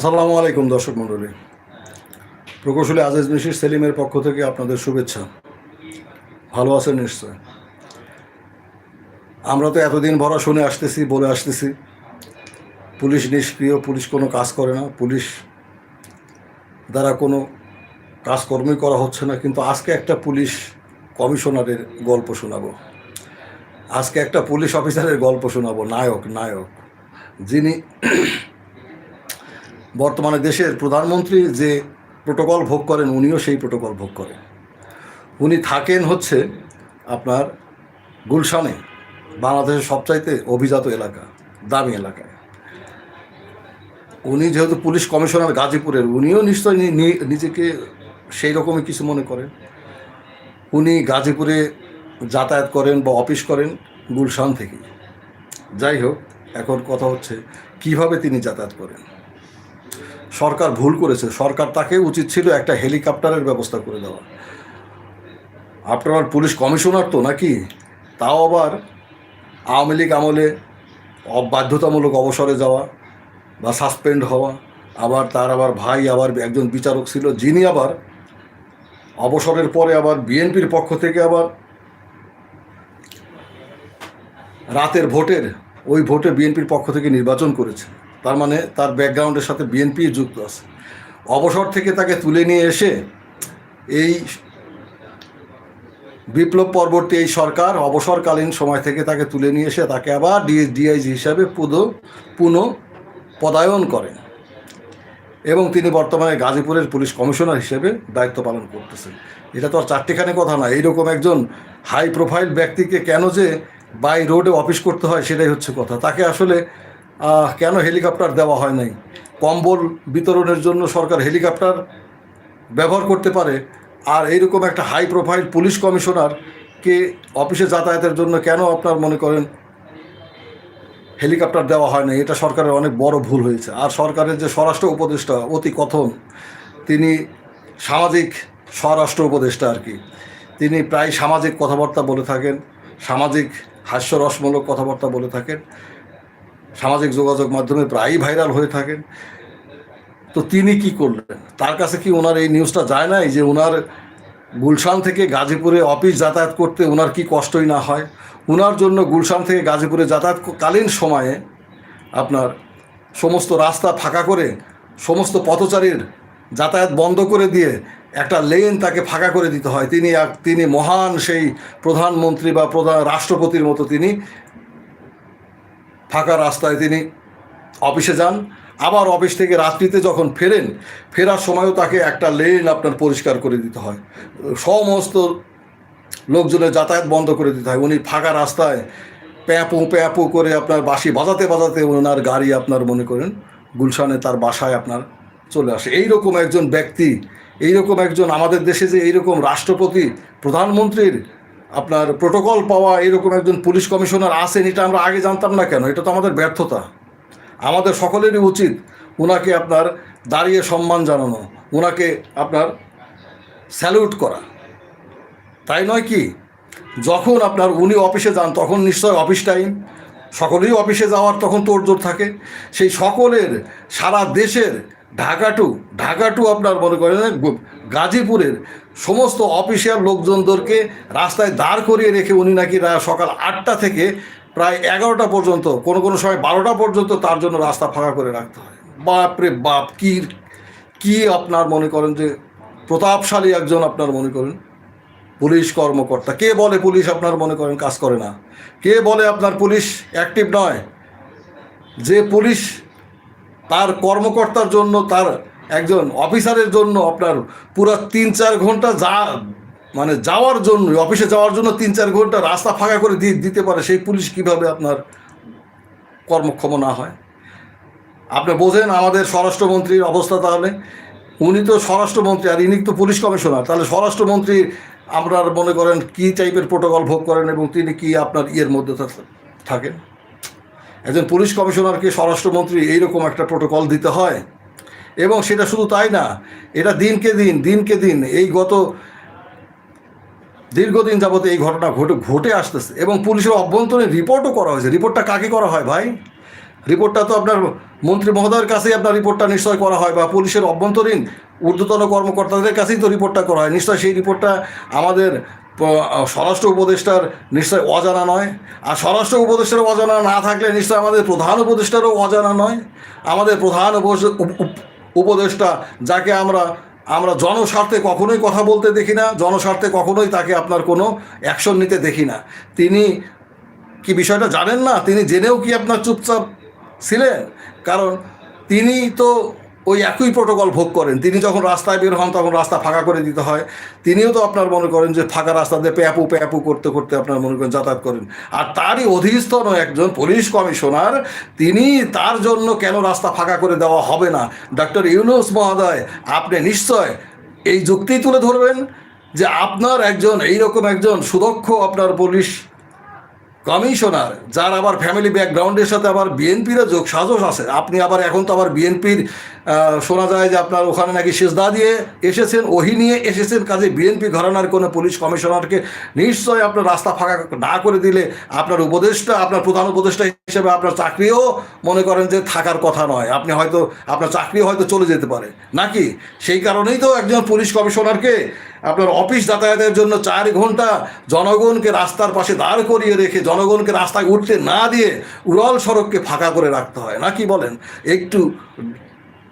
আসসালামু আলাইকুম দর্শক মণ্ডলী। প্রকৌশলী আজিজ মিশির সেলিমের পক্ষ থেকে আপনাদের শুভেচ্ছা। ভালো আছেন নিশ্চয়? আমরা তো এতদিন ভরা শুনে আসতেছি, বলে আসতেছি। পুলিশ নিষ্ক্রিয়, পুলিশ কোনো কাজ করে না। পুলিশ দ্বারা কোনো কাজকর্মই করা হচ্ছে না। কিন্তু আজকে একটা পুলিশ কমিশনারের গল্প শোনাবো। আজকে একটা পুলিশ অফিসারের গল্প শোনাবো। নায়ক নায়ক। যিনি বর্তমানে দেশের প্রধানমন্ত্রী যে প্রোটোকল ভোগ করেন, উনিও সেই প্রোটোকল ভোগ করেন। উনি থাকেন হচ্ছে আপনার গুলশানে, বাংলাদেশের সবচাইতে অভিজাত এলাকা, দামি এলাকায় উনি যেহেতু পুলিশ কমিশনার গাজীপুরের, উনিও নিশ্চয়ই নিজেকে সেই রকমই কিছু মনে করেন। উনি গাজীপুরে যাতায়াত করেন বা অফিস করেন গুলশান থেকে যাই হোক, এখন কথা হচ্ছে কীভাবে তিনি যাতায়াত করেন। সরকার ভুল করেছে। সরকার তাকে উচিত ছিল একটা হেলিকপ্টারের ব্যবস্থা করে দেওয়া। আপনার পুলিশ কমিশনার তো নাকি? তাও আবার আওয়ামী লীগ আমলে বাধ্যতামূলক অবসরে যাওয়া বা সাসপেন্ড হওয়া, আবার তার আবার ভাই আবার একজন বিচারক ছিল, যিনি আবার অবসরের পরে আবার বিএনপির পক্ষ থেকে আবার রাতের ভোটের, ওই ভোটে বিএনপির পক্ষ থেকে নির্বাচন করেছে। তার মানে তার ব্যাকগ্রাউন্ডের সাথে বিএনপি যুক্ত আছে। অবসর থেকে তাকে তুলে নিয়ে এসে এই বিপ্লব পরবর্তী এই সরকার অবসরকালীন সময় থেকে তাকে তুলে নিয়ে এসে তাকে আবার ডি ডিআইজি হিসাবে পুদ, পুনঃ পদায়ন করেন এবং তিনি বর্তমানে গাজীপুরের পুলিশ কমিশনার হিসেবে দায়িত্ব পালন করতেছেন। এটা তো আর চারটিখানে কথা না, এইরকম একজন হাই প্রোফাইল ব্যক্তিকে কেন যে বাই রোডে অফিস করতে হয় সেটাই হচ্ছে কথা। তাকে আসলে কেন হেলিকপ্টার দেওয়া হয় নাই? কম্বল বিতরণের জন্য সরকার হেলিকপ্টার ব্যবহার করতে পারে। আর এইরকম একটা হাই প্রোফাইল পুলিশ কমিশনারকে অফিসে যাতায়াতের জন্য কেন আপনার মনে করেন হেলিকপ্টার দেওয়া হয় না এটা সরকারের অনেক বড় ভুল হয়েছে। আর সরকারের যে স্বরাষ্ট্র উপদেষ্টা অতি কথন, তিনি সামাজিক স্বরাষ্ট্র উপদেষ্টা আর কি। তিনি প্রায় সামাজিক কথাবার্তা বলে থাকেন, সামাজিক হাস্যরসমূলক কথাবার্তা বলে থাকেন। সামাজিক যোগাযোগ মাধ্যমে প্রায়ই ভাইরাল হয়ে থাকেন। তো তিনি কি করলেন? তার কাছে কি ওনার এই নিউজটা যায় নাই যে ওনার গুলশান থেকে গাজীপুরে অফিস যাতায়াত করতে ওনার কি কষ্টই না হয়? ওনার জন্য গুলশান থেকে গাজীপুরে যাতায়াত কালীন সময়ে আপনার সমস্ত রাস্তা ফাঁকা করে, সমস্ত পথচারীর যাতায়াত বন্ধ করে দিয়ে একটা লেন তাকে ফাঁকা করে দিতে হয়। তিনি এক তিনি মহান সেই প্রধানমন্ত্রী বা প্রধান রাষ্ট্রপতির মতো তিনি ফাঁকা রাস্তায় তিনি অফিসে যান। আবার অফিস থেকে রাত্রিতে যখন ফেরেন, ফেরার সময়ও তাকে একটা লেন আপনার পরিষ্কার করে দিতে হয়। সমস্ত লোকজনের যাতায়াত বন্ধ করে দিতে হয়। উনি ফাঁকা রাস্তায় প্যাঁপু প্যাঁপু করে আপনার বাঁশি বাজাতে বাজাতে ওনার গাড়ি আপনার মনে করেন গুলশানে তার বাসায় আপনার চলে আসে। এইরকম একজন ব্যক্তি, এইরকম একজন আমাদের দেশে যে এইরকম রাষ্ট্রপতি, প্রধানমন্ত্রীর আপনার প্রোটোকল পাওয়া এরকম একজন পুলিশ কমিশনার আছেন, এটা আমরা আগে জানতাম না কেন? এটা তো আমাদের ব্যর্থতা। আমাদের সকলেরই উচিত ওনাকে আপনার দাঁড়িয়ে সম্মান জানানো ওনাকে আপনার স্যালুট করা। তাই নয় কি? যখন আপনার উনি অফিসে যান, তখন নিশ্চয় অফিস টাইম, সকলেই অফিসে যাওয়ার তখন তোড়জোড় থাকে। সেই সকলের, সারা দেশের ঢাকা টু ঢাকা টু আপনার মনে করেন গাজীপুরের সমস্ত অফিসিয়াল লোকজনদেরকে রাস্তায় দাঁড় করিয়ে রেখে উনি নাকি সকাল আটটা থেকে প্রায় এগারোটা পর্যন্ত, কোনো কোনো সময় বারোটা পর্যন্ত তার জন্য রাস্তা ফাঁকা করে রাখতে হয়। বাপ রে বাপ, কী, কি আপনার মনে করেন যে প্রতাপশালী একজন আপনার মনে করেন? পুলিশ কর্মকর্তা, কে বলে পুলিশ আপনার মনে করেন কাজ করে না? কে বলে আপনার পুলিশ অ্যাক্টিভ নয়? যে পুলিশ তার কর্মকর্তার জন্য, তার একজন অফিসারের জন্য আপনার পুরো তিন চার ঘণ্টা যা মানে যাওয়ার জন্য, অফিসে যাওয়ার জন্য তিন চার ঘণ্টা রাস্তা ফাঁকা করে দিয়ে দিতে পারে, সেই পুলিশ কীভাবে আপনার কর্মক্ষম না হয়? আপনি বোঝেন আমাদের স্বরাষ্ট্রমন্ত্রীর অবস্থা তাহলে? উনি তো স্বরাষ্ট্রমন্ত্রী আর ইনি তো পুলিশ কমিশনার। তাহলে স্বরাষ্ট্রমন্ত্রী আপনার মনে করেন কি টাইপের প্রোটোকল ভোগ করেন এবং তিনি কি আপনার ইয়ের মধ্যে থাকেন? একজন পুলিশ কমিশনারকে স্বরাষ্ট্রমন্ত্রী এইরকম একটা প্রোটোকল দিতে হয়। এবং সেটা শুধু তাই না, এটা দিনকে দিন দিনকে দিন এই গত দীর্ঘদিন যাবত এই ঘটনা ঘটে ঘটে আসতেছে। এবং পুলিশের অভ্যন্তরীণ রিপোর্টও করা হয়েছে। রিপোর্টটা কাকে করা হয় ভাই? রিপোর্টটা তো আপনার মন্ত্রী মহোদয়ের কাছেই আপনার রিপোর্টটা নিশ্চয় করা হয় বা পুলিশের অভ্যন্তরীণ ঊর্ধ্বতন কর্মকর্তাদের কাছেই তো রিপোর্টটা করা হয়। নিশ্চয় সেই রিপোর্টটা আমাদের স্বরাষ্ট্র উপদেষ্টার নিশ্চয় অজানা নয়। আর স্বরাষ্ট্র উপদেষ্টার অজানা না থাকলে নিশ্চয় আমাদের প্রধান উপদেষ্টারও অজানা নয়। আমাদের প্রধান উপদেষ্টা যাকে আমরা আমরা জনস্বার্থে কখনোই কথা বলতে দেখি না, জনস্বার্থে কখনোই তাকে আপনার কোনো অ্যাকশন নিতে দেখি না। তিনি কি বিষয়টা জানেন না? তিনি জেনেও কি আপনার চুপচাপ ছিলেন? কারণ তিনি তো ওই একই প্রোটোকল ভোগ করেন। তিনি যখন রাস্তায় বের হন, তখন রাস্তা ফাঁকা করে দিতে হয়। তিনিও তো আপনার মনে করেন যে ফাঁকা রাস্তা দিয়ে প্যাপু প্যাপু করতে করতে আপনার মনে করেন যাতায়াত করেন। আর তারই অধীনস্থন একজন পুলিশ কমিশনার তিনি তার জন্য কেন রাস্তা ফাঁকা করে দেওয়া হবে না? ডক্টর ইউনুস মহোদয়, আপনি নিশ্চয় এই যুক্তি তুলে ধরবেন যে আপনার একজন, এইরকম একজন সুদক্ষ আপনার পুলিশ কমিশনার, যার আবার ফ্যামিলি ব্যাকগ্রাউন্ডের সাথে আবার বিএনপিরও যোগ সাজস আছে। আপনি আবার এখন তো আবার বিএনপির শোনা যায় যে আপনার ওখানে নাকি সেজদা দিয়ে এসেছেন, ওহি নিয়ে এসেছেন, কাজে বিএনপি ঘরানার কোনো পুলিশ কমিশনারকে নিশ্চয় আপনার রাস্তা ফাঁকা না করে দিলে আপনার উপদেষ্টা, আপনার প্রধান উপদেষ্টা হিসেবে আপনার চাকরিও মনে করেন যে থাকার কথা নয়। আপনি হয়তো, আপনার চাকরিও হয়তো চলে যেতে পারে। নাকি? সেই কারণেই তো একজন পুলিশ কমিশনারকে আপনার অফিস যাতায়াতের জন্য চার ঘণ্টা জনগণকে রাস্তার পাশে দাঁড় করিয়ে রেখে জনগণকে রাস্তায় উঠতে না দিয়ে উড়াল সড়ককে ফাঁকা করে রাখতে হয়। নাকি বলেন? একটু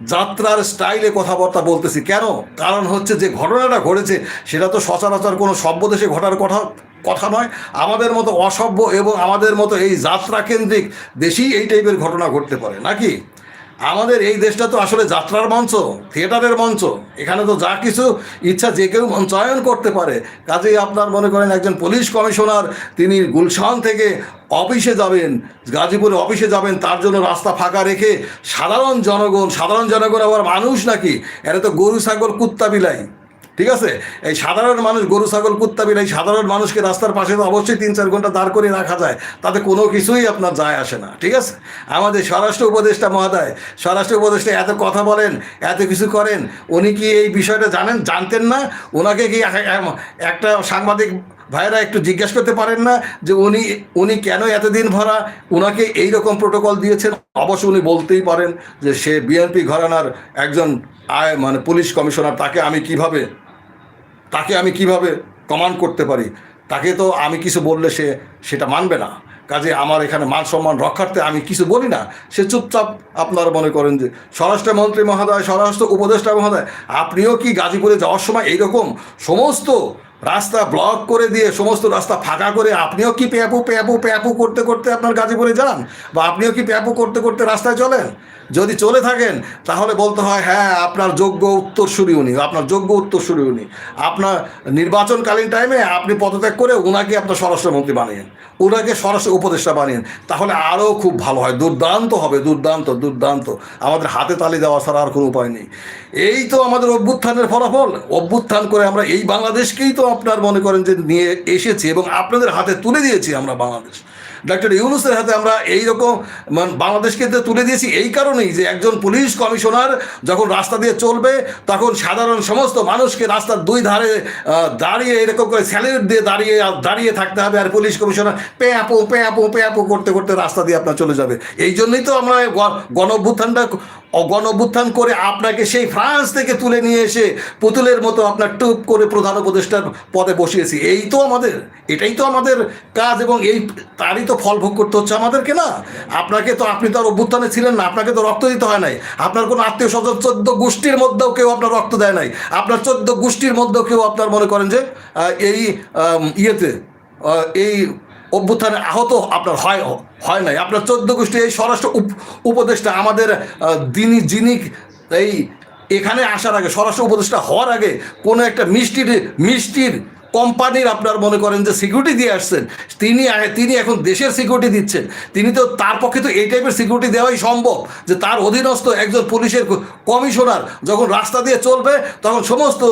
যাত্রার স্টাইলে কথাবার্তা বলতেছি। কেন? কারণ হচ্ছে যে ঘটনাটা ঘটেছে, সেটা তো সচরাচর কোনো সভ্য দেশে ঘটার কথা কথা নয়। আমাদের মতো অসভ্য এবং আমাদের মতো এই যাত্রা কেন্দ্রিক দেশেই এই টাইপের ঘটনা ঘটতে পারে। নাকি আমাদের এই দেশটা তো আসলে যাত্রার মঞ্চ, থিয়েটারের মঞ্চ। এখানে তো যা কিছু ইচ্ছা যে কেউ মঞ্চায়ন করতে পারে। কাজেই আপনার মনে করেন একজন পুলিশ কমিশনার, তিনি গুলশান থেকে অফিসে যাবেন, গাজীপুরে অফিসে যাবেন, তার জন্য রাস্তা ফাঁকা রেখে সাধারণ জনগণ সাধারণ জনগণ আবার মানুষ নাকি? এরা তো গরু, ছাগল, কুত্তা বিলাই ঠিক আছে? এই সাধারণ মানুষ, গরু, ছাগল, কুত্তা বিলাই সাধারণ মানুষকে রাস্তার পাশে তো অবশ্যই তিন চার ঘণ্টা দাঁড় করে রাখা যায়। তাতে কোনো কিছুই আপনার যায় আসে না, ঠিক আছে? আমাদের স্বরাষ্ট্র উপদেষ্টা মহোদয়, স্বরাষ্ট্র উপদেষ্টা এত কথা বলেন, এত কিছু করেন, উনি কি এই বিষয়টা জানেন? জানতেন না? ওনাকে কি এক- এক- একটা সাংবাদিক ভাইরা একটু জিজ্ঞেস করতে পারেন না যে উনি উনি কেন এতদিন ভরা? ওনাকে এই রকম প্রোটোকল দিয়েছেন? অবশ্য উনি বলতেই পারেন যে সে বিএনপি ঘরানার একজন আয় মানে পুলিশ কমিশনার, তাকে আমি কীভাবে তাকে আমি কীভাবে কমান্ড করতে পারি? তাকে তো আমি কিছু বললে সে সেটা মানবে না। কাজে আমার এখানে মান সম্মান রক্ষার্থে আমি কিছু বলি না। সে চুপচাপ আপনারা মনে করেন যে স্বরাষ্ট্রমন্ত্রী মহোদয়, স্বরাষ্ট্র উপদেষ্টা মহোদয়, আপনিও কি গাজীপুরে যাওয়ার সময় এইরকম সমস্ত রাস্তা ব্লক করে দিয়ে, সমস্ত রাস্তা ফাঁকা করে আপনিও কি প্যাপু প্যাপু প্যাপু করতে করতে আপনার গাজীপুরে যান? বা আপনিও কি প্যাপু করতে করতে রাস্তায় চলেন? যদি চলে থাকেন, তাহলে বলতে হয় হ্যাঁ আপনার যোগ্য উত্তর উত্তরসূরি উনি, আপনার যোগ্য উত্তর উত্তরসূরি উনি। আপনার নির্বাচনকালীন টাইমে আপনি পদত্যাগ করে ওনাকে আপনার স্বরাষ্ট্রমন্ত্রী বানিয়েন ওনাকে স্বরাষ্ট্র উপদেষ্টা বানিয়েন। তাহলে আরও খুব ভালো হয়, দুর্দান্ত হবে, দুর্দান্ত দুর্দান্ত। আমাদের হাতে তালি দেওয়া ছাড়া আর কোনো উপায় নেই। এই তো আমাদের অভ্যুত্থানের ফলাফল। অভ্যুত্থান করে আমরা এই বাংলাদেশকেই তো আপনার মনে করেন যে নিয়ে এসেছি এবং আপনাদের হাতে তুলে দিয়েছি আমরা বাংলাদেশ। ডক্টর ইউনুসের হাতে আমরা এই রকম মানে বাংলাদেশকে তুলে দিয়েছি এই কারণেই যে একজন পুলিশ কমিশনার যখন রাস্তা দিয়ে চলবে, তখন সাধারণ সমস্ত মানুষকে রাস্তার দুই ধারে দাঁড়িয়ে এরকম করে স্যালিউট দিয়ে দাঁড়িয়ে দাঁড়িয়ে থাকতে হবে আর পুলিশ কমিশনার পেঁয়াপো পে পেঁয়াপো করতে করতে রাস্তা দিয়ে আপনার চলে যাবে। এই জন্যই তো আমরা গণ অভ্যুত্থানটা গণ অভ্যুত্থান করে আপনাকে সেই ফ্রান্স থেকে তুলে নিয়ে এসে পুতুলের মতো আপনার টুপ করে প্রধান উপদেষ্টার পদে বসিয়েছি। এই তো আমাদের, এটাই তো আমাদের কাজ এবং এই তারই তো ফল ভোগ করতে হচ্ছে আমাদেরকে না? আপনাকে তো, আপনি তো আর অভ্যুত্থানে ছিলেন না, আপনাকে তো রক্ত দিতে হয় নাই। আপনার কোনো আত্মীয় স্বজন চোদ্দ গোষ্ঠীর মধ্যেও কেউ আপনার রক্ত দেয় নাই। আপনার চোদ্দ গোষ্ঠীর মধ্যেও কেউ আপনার মনে করেন যে এই ইয়েতে এই অভ্যুত্থানে আহত আপনার হয় হয় নাই। আপনার চোদ্দ গোষ্ঠী, এই স্বরাষ্ট্র উপ- উপদেষ্টা আমাদের দিনী যিনি এই এখানে আসার আগে, স্বরাষ্ট্র উপদেষ্টা হওয়ার আগে কোনো একটা মিষ্টির মিষ্টির কোম্পানির আপনার মনে করেন যে সিকিউরিটি দিয়ে আসছেন, তিনি তিনি এখন দেশের সিকিউরিটি দিচ্ছেন। তিনি তো তার পক্ষে তো এই টাইপের সিকিউরিটি দেওয়াই সম্ভব, যে তার অধীনস্থ একজন পুলিশের কমিশনার যখন রাস্তা দিয়ে চলবে, তখন সমস্ত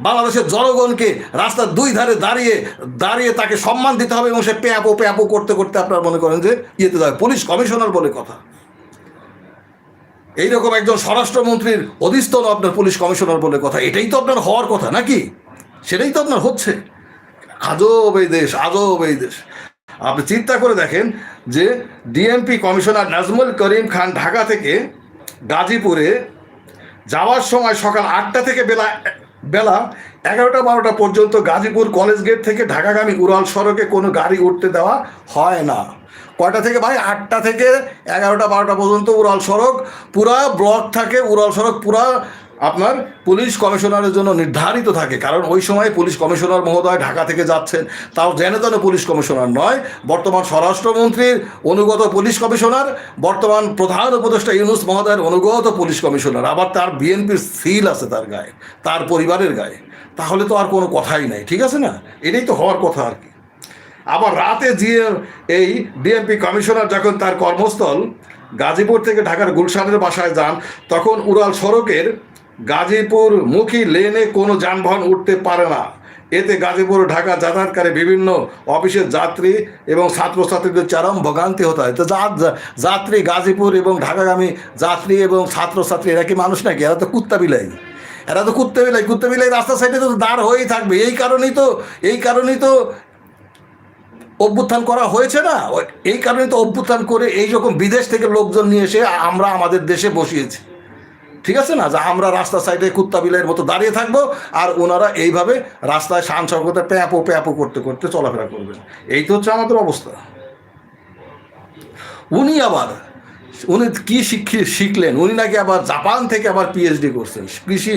বাংলাদেশের জনগণকে রাস্তার দুই ধারে দাঁড়িয়ে দাঁড়িয়ে তাকে সম্মান দিতে হবে এবং সে প্যাপো প্যাপো করতে করতে আপনার মনে করেন যে ইয়েতে যাবে। পুলিশ কমিশনার বলে কথা। এইরকম একজন স্বরাষ্ট্রমন্ত্রীর অধিস্থন আপনার পুলিশ কমিশনার বলে কথা। এটাই তো আপনার হওয়ার কথা নাকি? সেটাই তো আপনার হচ্ছে। আজব এই দেশ, আজব এই দেশ। আপনি চিন্তা করে দেখেন যে ডিএমপি কমিশনার নাজমুল করিম খান ঢাকা থেকে গাজীপুরে যাওয়ার সময় সকাল আটটা থেকে বেলা বেলা এগারোটা বারোটা পর্যন্ত গাজীপুর কলেজ গেট থেকে ঢাকাগামী উড়াল সড়কে কোনো গাড়ি উঠতে দেওয়া হয় না। কয়টা থেকে ভাই? আটটা থেকে এগারোটা বারোটা পর্যন্ত উড়াল সড়ক। পুরা ব্লক থাকে, উড়াল সড়ক পুরা আপনার পুলিশ কমিশনারের জন্য নির্ধারিত থাকে, কারণ ওই সময় পুলিশ কমিশনার মহোদয় ঢাকা থেকে যাচ্ছেন। তাও জেনে তেন পুলিশ কমিশনার নয়, বর্তমান স্বরাষ্ট্রমন্ত্রীর অনুগত পুলিশ কমিশনার, বর্তমান প্রধান উপদেষ্টা ইউনুস মহোদয়ের অনুগত পুলিশ কমিশনার। আবার তার বিএনপির সিল আছে তার গায়ে, তার পরিবারের গায়ে। তাহলে তো আর কোনো কথাই নাই, ঠিক আছে না? এটাই তো হওয়ার কথা আর কি। আবার রাতে যে এই ডিএমপি কমিশনার যখন তার কর্মস্থল গাজীপুর থেকে ঢাকার গুলশানের বাসায় যান, তখন উড়াল সড়কের গাজীপুর মুখী লেনে কোনো যানবাহন উঠতে পারে না। এতে গাজীপুর, ঢাকা যাতায়াতকারী বিভিন্ন অফিসের যাত্রী এবং ছাত্রছাত্রীদের চরম ভোগান্তি হতে হয়। তো যাত্রী গাজীপুর এবং ঢাকাগামী যাত্রী এবং ছাত্রছাত্রী, এরা কি মানুষ নাকি? এরা তো কুত্তা বিলাই। এরা তো কুত্তে বিলাই। কুত্তে বিলাই রাস্তার সাইডে তো দাঁড় হয়েই থাকবে। এই কারণেই তো, এই কারণেই তো অভ্যুত্থান করা হয়েছে না? এই কারণে তো অভ্যুত্থান করে এই রকম বিদেশ থেকে লোকজন নিয়ে এসে আমরা আমাদের দেশে বসিয়েছি। ঠিক আছে না? যে আমরা রাস্তা সাইডে কুত্তা বিলের মতো দাঁড়িয়ে থাকব আর ওনারা এইভাবে রাস্তায় শান সর্বতে প্যাঁপো প্যাঁপো করতে করতে চলাফেরা করবেন। এই তো হচ্ছে আমাদের অবস্থা। উনি আবার, উনি কি শিক্ষি শিখলেন? উনি নাকি আবার জাপান থেকে আবার পিএইচডি করছেন। কৃষি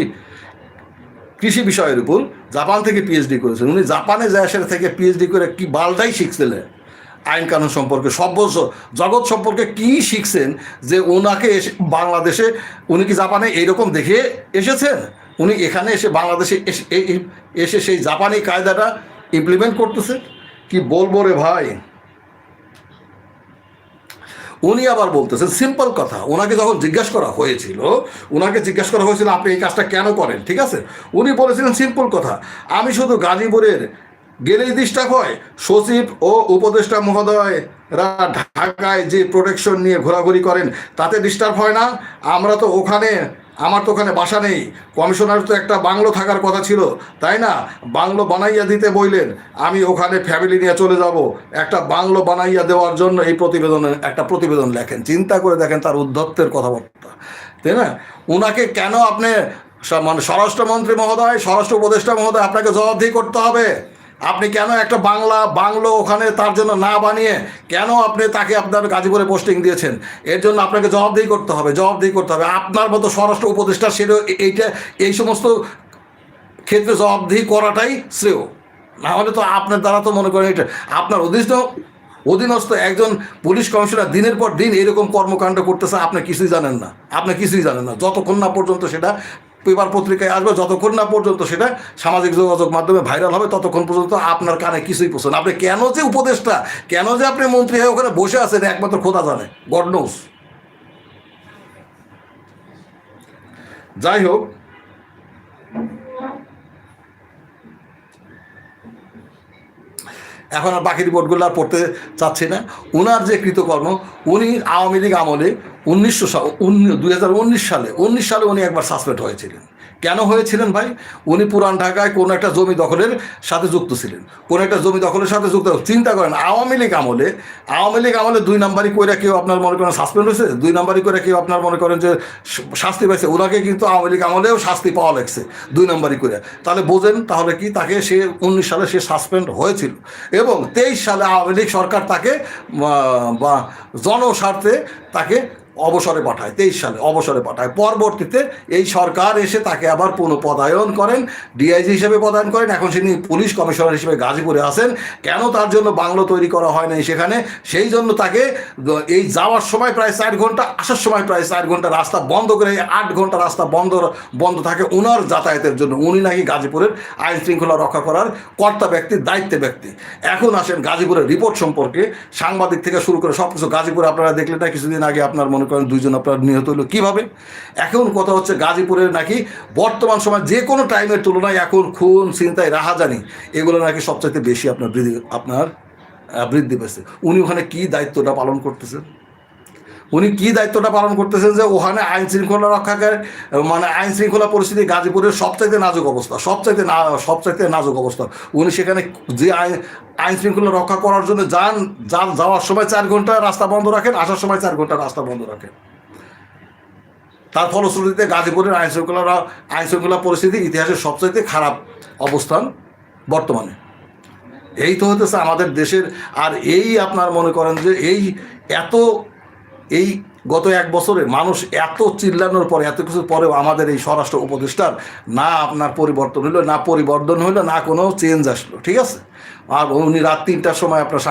কৃষি বিষয়ের উপর জাপান থেকে পিএইচডি করেছেন। উনি জাপানে যায় থেকে পিএইচডি করে কি বালটাই শিখছিলেন। আইন কানুন সম্পর্কে সভ্য জগৎ সম্পর্কে কি শিখছেন যে ওনাকে বাংলাদেশে, উনি কি জাপানে এইরকম দেখে এসেছেন? উনি এখানে এসে বাংলাদেশে এসে সেই জাপানি কায়দাটা ইমপ্লিমেন্ট করতেছে? কি বলব রে ভাই? উনি আবার বলতেছেন সিম্পল কথা। ওনাকে যখন জিজ্ঞাসা করা হয়েছিল ওনাকে জিজ্ঞাসা করা হয়েছিল, আপনি এই কাজটা কেন করেন? ঠিক আছে? উনি বলেছিলেন সিম্পল কথা। আমি শুধু গাজীপুরের গেলেই ডিস্টার্ব হয়। সচিব ও উপদেষ্টা মহোদয়রা ঢাকায় যে প্রোটেকশন নিয়ে ঘোরাঘুরি করেন, তাতে ডিস্টার্ব হয় না। আমরা তো ওখানে, আমার তো ওখানে বাসা নেই। কমিশনার তো একটা বাংলো থাকার কথা ছিল, তাই না? বাংলো বানাইয়া দিতে বইলেন, আমি ওখানে ফ্যামিলি নিয়ে চলে যাব। একটা বাংলো বানাইয়া দেওয়ার জন্য এই প্রতিবেদনে, একটা প্রতিবেদন লেখেন। চিন্তা করে দেখেন তার উদ্ধত্তের কথাবার্তা। তাই না? ওনাকে কেন আপনি মানে স্বরাষ্ট্রমন্ত্রী মহোদয়, স্বরাষ্ট্র উপদেষ্টা মহোদয় আপনাকে জবাবদিহি করতে হবে? আপনি কেন একটা বাংলা, বাংলো ওখানে তার জন্য না বানিয়ে কেন আপনি তাকে আপনার গাজীপুরে পোস্টিং দিয়েছেন? এর জন্য আপনাকে জবাবদিহি করতে হবে, জবাবদিহি করতে হবে। আপনার মতো স্বরাষ্ট্র উপদেষ্টা সেটা এইটা, এই সমস্ত ক্ষেত্রে জবাবদিহি করাটাই শ্রেয়। না হলে তো আপনার দ্বারা তো মনে করেন এটা, আপনার অধীনস্থ অধীনস্থ একজন পুলিশ কমিশনার দিনের পর দিন এরকম কর্মকাণ্ড করতেছে, আপনি কিছুই জানেন না। আপনি কিছুই জানেন না। যতক্ষণ না পর্যন্ত সেটা পেপার পত্রিকায় আসবে, যতক্ষণ না পর্যন্ত সেটা সামাজিক যোগাযোগ মাধ্যমে ভাইরাল হবে, ততক্ষণ পর্যন্ত আপনার কানে কিছুই পছন্দ আপনি কেন যে উপদেশটা কেন যে আপনি মন্ত্রী হয়ে ওখানে বসে আছেন, একমাত্র খোদা জানে। গড নোস যাই হোক এখন আর বাকি রিপোর্টগুলো আর পড়তে চাচ্ছি না। ওনার যে কৃতকর্ম, উনি আওয়ামী লীগ আমলে উনিশশো দুই সালে, উনিশ সালে উনি একবার সাসপেন্ড হয়েছিলেন। কেন হয়েছিলেন ভাই? উনি পুরান ঢাকায় কোনো একটা জমি দখলের সাথে যুক্ত ছিলেন। কোনো একটা জমি দখলের সাথে যুক্ত চিন্তা করেন, আওয়ামী লীগ আমলে, আওয়ামী লীগ আমলে দুই নাম্বারই করে কেউ আপনার মনে করেন সাসপেন্ড হয়েছে? দুই নাম্বারই করে কেউ আপনার মনে করেন যে শাস্তি পাইছে? ওনাকে কিন্তু আওয়ামী লীগ আমলেও শাস্তি পাওয়া লাগছে, দুই নাম্বারই করে তাহলে বোঝেন তাহলে কি তাকে সে উনিশ সালে সে সাসপেন্ড হয়েছিল। এবং তেইশ সালে আওয়ামী লীগ সরকার তাকে বা জনস্বার্থে তাকে অবসরে পাঠায়, তেইশ সালে অবসরে পাঠায়। পরবর্তীতে এই সরকার এসে তাকে আবার পুনঃপদায়ন করেন, ডিআইজি হিসেবে পদায়ন করেন। এখন তিনি পুলিশ কমিশনার হিসেবে গাজীপুরে আসেন কেন তার জন্য বাংলো তৈরি করা হয় নাই সেখানে? সেই জন্য তাকে এই যাওয়ার সময় প্রায় চার ঘণ্টা, আসার সময় প্রায় চার ঘণ্টা রাস্তা বন্ধ করে, আট ঘণ্টা রাস্তা বন্ধ বন্ধ থাকে ওনার যাতায়াতের জন্য। উনি নাকি গাজীপুরের আইন শৃঙ্খলা রক্ষা করার কর্তা ব্যক্তি, দায়িত্বে ব্যক্তি। এখন আসেন গাজীপুরের রিপোর্ট সম্পর্কে। সাংবাদিক থেকে শুরু করে সব কিছু গাজীপুরে আপনারা দেখলেন না, কিছুদিন আগে আপনার মনে করেন, দুইজন আপনার নিহত হলো। কীভাবে? এখন কথা হচ্ছে গাজীপুরের নাকি বর্তমান সময় যে কোনো টাইমের তুলনায় এখন খুন চিন্তায় রাহা জানি এগুলো নাকি সবচাইতে বেশি আপনার বৃদ্ধি আপনার বৃদ্ধি পেয়েছে। উনি ওখানে কী দায়িত্বটা পালন করতেছেন? উনি কি দায়িত্বটা পালন করতেছেন যে ওখানে আইন শৃঙ্খলা রক্ষাকার মানে আইন শৃঙ্খলা পরিস্থিতি গাজীপুরের সবচাইতে নাজুক অবস্থা, সবচাইতে না, সবচাইতে নাজুক অবস্থা। উনি সেখানে যে আইন আইন শৃঙ্খলা রক্ষা করার জন্য যান যান, যাওয়ার সময় চার ঘণ্টা রাস্তা বন্ধ রাখেন, আসার সময় চার ঘণ্টা রাস্তা বন্ধ রাখেন। তার ফলশ্রুতিতে গাজীপুরের আইন শৃঙ্খলা আইন শৃঙ্খলা পরিস্থিতি ইতিহাসের সবচাইতে খারাপ অবস্থান বর্তমানে। এই তো হতেছে আমাদের দেশের, আর এই আপনার মনে করেন যে এই এত এই গত এক বছরে মানুষ এত চিল্লানোর পরে, এত কিছুর পরেও আমাদের এই স্বরাষ্ট্র উপদেষ্টার না আপনার পরিবর্তন হইল, না পরিবর্তন হইল, না কোনো চেঞ্জ আসলো, ঠিক আছে? আর উনি রাত তিনটার সময় আপনার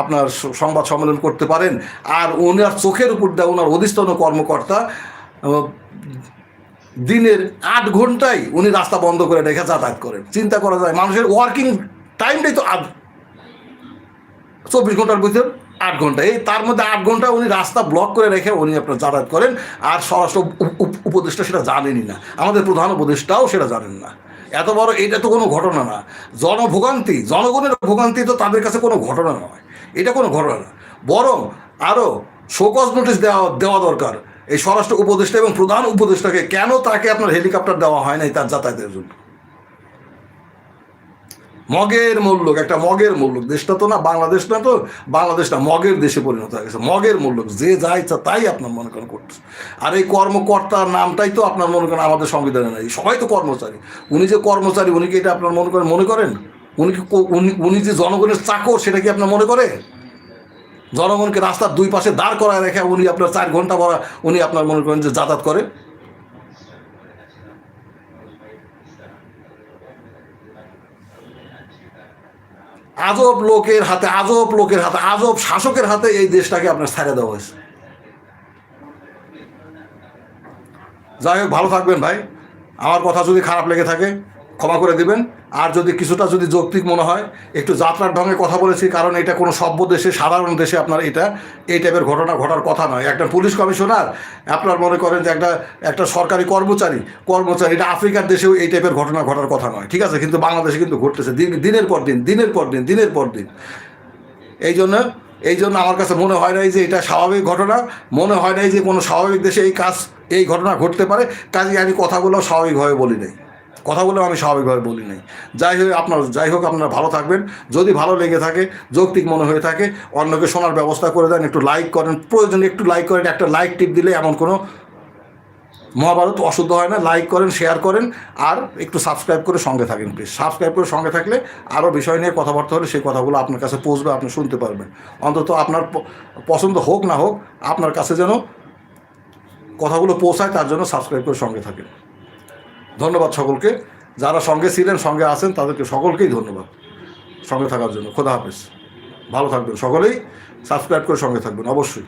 আপনার সংবাদ সম্মেলন করতে পারেন, আর ওনার চোখের উপর দেওয়া ওনার অধিষ্ঠন কর্মকর্তা দিনের আট ঘন্টায় উনি রাস্তা বন্ধ করে রেখে যাতায়াত করেন। চিন্তা করা যায়, মানুষের ওয়ার্কিং টাইমটাই তো আট চব্বিশ ঘণ্টার ভিতর আট ঘণ্টা। এই তার মধ্যে আট ঘণ্টা উনি রাস্তা ব্লক করে রেখে উনি আপনার যাতায়াত করেন, আর স্বরাষ্ট্র উপ- উপ- উপদেষ্টা সেটা জানেনই না। আমাদের প্রধান উপদেষ্টাও সেটা জানেন না। এত বড় এটা তো কোনো ঘটনা না। জনভোগান্তি, জনগণের ভোগান্তি তো তাদের কাছে কোনো ঘটনা নয়। এটা কোনো ঘটনা না। বরং আরও শোকজ নোটিশ দেওয়া দেওয়া দরকার। এই স্বরাষ্ট্র উপদেষ্টা এবং প্রধান উপদেষ্টাকে কেন তাকে আপনার হেলিকপ্টার দেওয়া হয় নাই তার যাতায়াতের জন্য? মগের মূল্যক একটা মগের মূল্যক দেশটা তো না, বাংলাদেশ না তো, বাংলাদেশ না, মগের দেশে পরিণত হয়ে গেছে। মগের মূল্যক যে যা ইচ্ছা তাই আপনার মনে করেন করতেছে আর এই কর্মকর্তার নামটাই তো আপনার মনে করেন আমাদের সংবিধানে নাই। সবাই তো কর্মচারী। উনি যে কর্মচারী, উনি কি এটা আপনার মনে করেন মনে করেন? উনি কো- উনি উনি যে জনগণের চাকর, সেটা কি আপনার মনে করে? জনগণকে রাস্তার দুই পাশে দাঁড় করায় রেখে উনি আপনার চার ঘণ্টা ভরা উনি আপনার মনে করেন যে যাতায়াত করে। আজব লোকের হাতে, আজব লোকের হাতে, আজব শাসকের হাতে এই দেশটাকে আপনার ছেড়ে দেওয়া হয়েছে। যাই হোক, ভালো থাকবেন ভাই। আমার কথা যদি খারাপ লেগে থাকে, ক্ষমা করে দিবেন। আর যদি কিছুটা যদি যৌক্তিক মনে হয়, একটু যাত্রার ঢঙে কথা বলেছি, কারণ এটা কোনো সভ্য দেশে, সাধারণ দেশে আপনার এটা, এই টাইপের ঘটনা ঘটার কথা নয়। একটা পুলিশ কমিশনার, আপনার মনে করেন যে একটা একটা সরকারি কর্মচারী কর্মচারী এটা আফ্রিকার দেশেও এই টাইপের ঘটনা ঘটার কথা নয়, ঠিক আছে? কিন্তু বাংলাদেশে কিন্তু ঘটতেছে, দিন, দিনের পর দিন, দিনের পর দিন, দিনের পর দিন। এই জন্য এই জন্য আমার কাছে মনে হয় নাই যে এটা স্বাভাবিক ঘটনা, মনে হয় নাই যে কোনো স্বাভাবিক দেশে এই কাজ, এই ঘটনা ঘটতে পারে। কাজে আমি কথাগুলো স্বাভাবিকভাবে বলি নাই। কথাগুলো আমি স্বাভাবিকভাবে বলি নাই। যাই হোক আপনার যাই হোক আপনারা ভালো থাকবেন। যদি ভালো লেগে থাকে, যৌক্তিক মনে হয়ে থাকে, অন্যকে শোনার ব্যবস্থা করে দেন, একটু লাইক করেন। প্রয়োজনে একটু লাইক করেন, একটা লাইক টিপ দিলে এমন কোনো মহাভারত অশুদ্ধ হয় না। লাইক করেন শেয়ার করেন, আর একটু সাবস্ক্রাইব করে সঙ্গে থাকেন প্লিজ সাবস্ক্রাইব করে সঙ্গে থাকলে আরও বিষয় নিয়ে কথাবার্তা হলে সেই কথাগুলো আপনার কাছে পৌঁছবে, আপনি শুনতে পারবেন। অন্তত আপনার পছন্দ হোক না হোক, আপনার কাছে যেন কথাগুলো পৌঁছায়, তার জন্য সাবস্ক্রাইব করে সঙ্গে থাকেন। ধন্যবাদ সকলকে। যারা সঙ্গে ছিলেন, সঙ্গে আছেন, তাদেরকে সকলকেই ধন্যবাদ। সঙ্গে থাকার জন্য। খোদা হাফেজ। ভালো থাকবেন সকলেই। সাবস্ক্রাইব করে সঙ্গে থাকবেন, অবশ্যই।